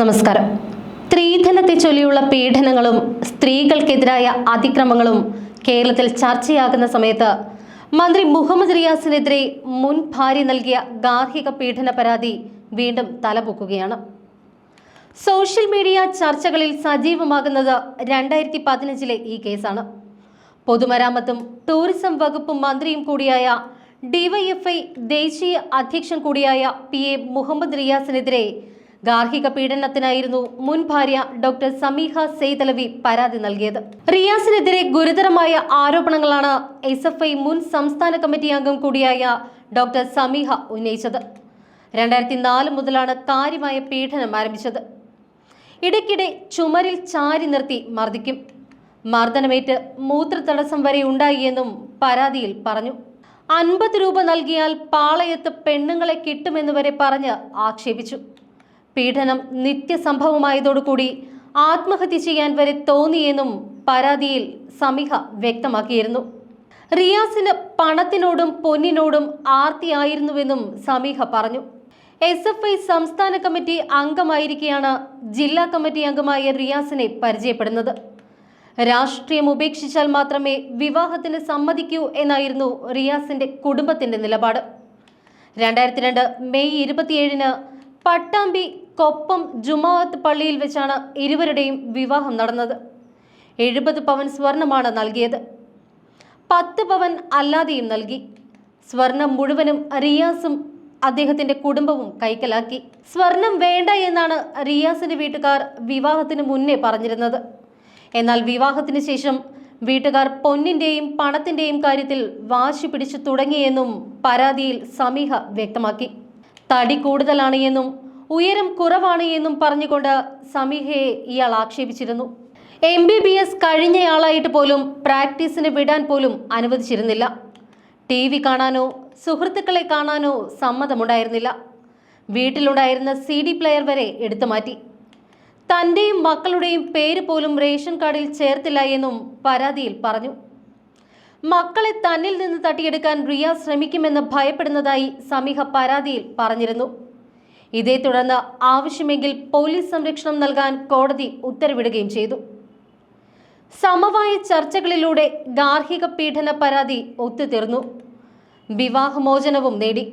നമസ്കാരം. സ്ത്രീധനത്തെ ചൊല്ലിയുള്ള പീഡനങ്ങളും സ്ത്രീകൾക്കെതിരായ അതിക്രമങ്ങളും കേരളത്തിൽ ചർച്ചയാകുന്ന സമയത്ത് മന്ത്രി മുഹമ്മദ് റിയാസിനെതിരെ മുൻ ഭാര്യ നൽകിയ ഗാർഹിക പീഡന പരാതി വീണ്ടും തലപൊക്കുകയാണ്. സോഷ്യൽ മീഡിയ ചർച്ചകളിൽ സജീവമാകുന്നത് രണ്ടായിരത്തി പതിനഞ്ചിലെ ഈ കേസാണ്. പൊതുമരാമത്തും ടൂറിസം വകുപ്പ് മന്ത്രിയും കൂടിയായ ഡിവൈഎഫ്ഐ ദേശീയ അധ്യക്ഷൻ കൂടിയായ പി എ മുഹമ്മദ് റിയാസിനെതിരെ ഗാർഹിക പീഡനത്തിനായിരുന്നു മുൻ ഭാര്യ ഡോക്ടർ സമീഹ സെയ്തലവി പരാതി നൽകിയത്. റിയാസിനെതിരെ ഗുരുതരമായ ആരോപണങ്ങളാണ് എസ് എഫ് ഐ മുൻ സംസ്ഥാന കമ്മിറ്റി അംഗം കൂടിയായ ഡോക്ടർ സമീഹ ഉന്നയിച്ചത്. രണ്ടായിരത്തി നാല് മുതലാണ് കാര്യമായ പീഡനം ആരംഭിച്ചത്. ഇടയ്ക്കിടെ ചുമരിൽ ചാരി നിർത്തി മർദ്ദിക്കും. മർദ്ദനമേറ്റ് മൂത്രതടസ്സം വരെ ഉണ്ടായി എന്നും പരാതിയിൽ പറഞ്ഞു. അൻപത് രൂപ നൽകിയാൽ പാളയത്ത് പെണ്ണുങ്ങളെ കിട്ടുമെന്ന് വരെ പറഞ്ഞ് ആക്ഷേപിച്ചു. പീഡനം നിത്യസംഭവമായതോടുകൂടി ആത്മഹത്യ ചെയ്യാൻ വരെ തോന്നിയെന്നും പരാതിയിൽ സമിഹ വ്യക്തമാക്കിയിരുന്നു. റിയാസിന് പണത്തിനോടും പൊന്നിനോടും ആർത്തിയായിരുന്നുവെന്നും സമീഹ പറഞ്ഞു. എസ് എഫ് ഐ സംസ്ഥാന കമ്മിറ്റി അംഗമായിരിക്കെയാണ് ജില്ലാ കമ്മിറ്റി അംഗമായ റിയാസിനെ പരിചയപ്പെടുന്നത്. രാഷ്ട്രീയം ഉപേക്ഷിച്ചാൽ മാത്രമേ വിവാഹത്തിന് സമ്മതിക്കൂ എന്നായിരുന്നു റിയാസിന്റെ കുടുംബത്തിന്റെ നിലപാട്. രണ്ടായിരത്തി രണ്ട് മെയ് ഇരുപത്തിയേഴിന് പട്ടാമ്പി കൊപ്പം ജുമാഅത്ത് പള്ളിയിൽ വെച്ചാണ് ഇരുവരുടെയും വിവാഹം നടന്നത്. എഴുപത് പവൻ സ്വർണമാണ് നൽകിയത്. പത്ത് പവൻ അല്ലാതെയും നൽകി. സ്വർണം മുഴുവനും റിയാസും അദ്ദേഹത്തിന്റെ കുടുംബവും കൈക്കലാക്കി. സ്വർണം വേണ്ട എന്നാണ് റിയാസിന്റെ വീട്ടുകാർ വിവാഹത്തിന് മുന്നേ പറഞ്ഞിരുന്നത്. എന്നാൽ വിവാഹത്തിന് ശേഷം വീട്ടുകാർ പൊന്നിന്റെയും പണത്തിന്റെയും കാര്യത്തിൽ വാശി പിടിച്ചു തുടങ്ങിയെന്നും പരാതിയിൽ സമീഹ വ്യക്തമാക്കി. തടി കൂടുതലാണ് എന്നും ഉയരം കുറവാണ് എന്നും പറഞ്ഞുകൊണ്ട് സമീഹയെ ഇയാൾ ആക്ഷേപിച്ചിരുന്നു. എം ബി ബി എസ് കഴിഞ്ഞയാളായിട്ട് പോലും പ്രാക്ടീസിന് വിടാൻ പോലും അനുവദിച്ചിരുന്നില്ല. ടി വി കാണാനോ സുഹൃത്തുക്കളെ കാണാനോ സമ്മതമുണ്ടായിരുന്നില്ല. വീട്ടിലുണ്ടായിരുന്ന സി ഡി പ്ലെയർ വരെ എടുത്തു മാറ്റി. തന്റെയും മക്കളുടെയും പേര് പോലും റേഷൻ കാർഡിൽ ചേർത്തില്ല എന്നും പരാതിയിൽ പറഞ്ഞു. മക്കളെ തന്നിൽ നിന്ന് തട്ടിയെടുക്കാൻ റിയ ശ്രമിക്കുമെന്ന് ഭയപ്പെടുന്നതായി സമീഹ പരാതിയിൽ പറഞ്ഞിരുന്നു. ഇതേ തുടർന്ന് ആവശ്യമെങ്കിൽ പോലീസ് സംരക്ഷണം നൽകാൻ കോടതി ഉത്തരവിടുകയും ചെയ്തു. സമവായ ചർച്ചകളിലൂടെ ഗാർഹിക പീഡന പരാതി ഒത്തുതീർന്നു. വിവാഹമോചനവും നേടി.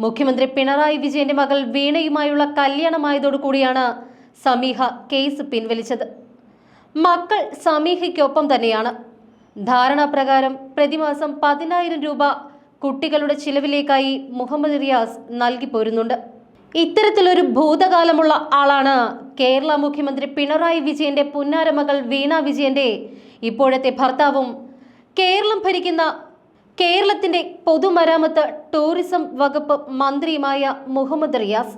മുഖ്യമന്ത്രി പിണറായി വിജയന്റെ മകൾ വീണയുമായുള്ള കല്യാണമായതോടുകൂടിയാണ് സമീഹ കേസ് പിൻവലിച്ചത്. മക്കൾ സമീഹയ്ക്കൊപ്പം തന്നെയാണ്. ധാരണാപ്രകാരം പ്രതിമാസം പതിനായിരം രൂപ കുട്ടികളുടെ ചിലവിലേക്കായി മുഹമ്മദ് റിയാസ് നൽകി പോരുന്നുണ്ട്. ഇത്തരത്തിലൊരു ഭൂതകാലമുള്ള ആളാണ് കേരള മുഖ്യമന്ത്രി പിണറായി വിജയന്റെ പുന്നാരമകൾ വീണ വിജയന്റെ. ഇപ്പോഴത്തെ ഭർത്താവും കേരളം ഭരിക്കുന്ന കേരളത്തിന്റെ പൊതുമരാമത്ത് ടൂറിസം വകുപ്പ് മന്ത്രിയുമായ മുഹമ്മദ് റിയാസ്.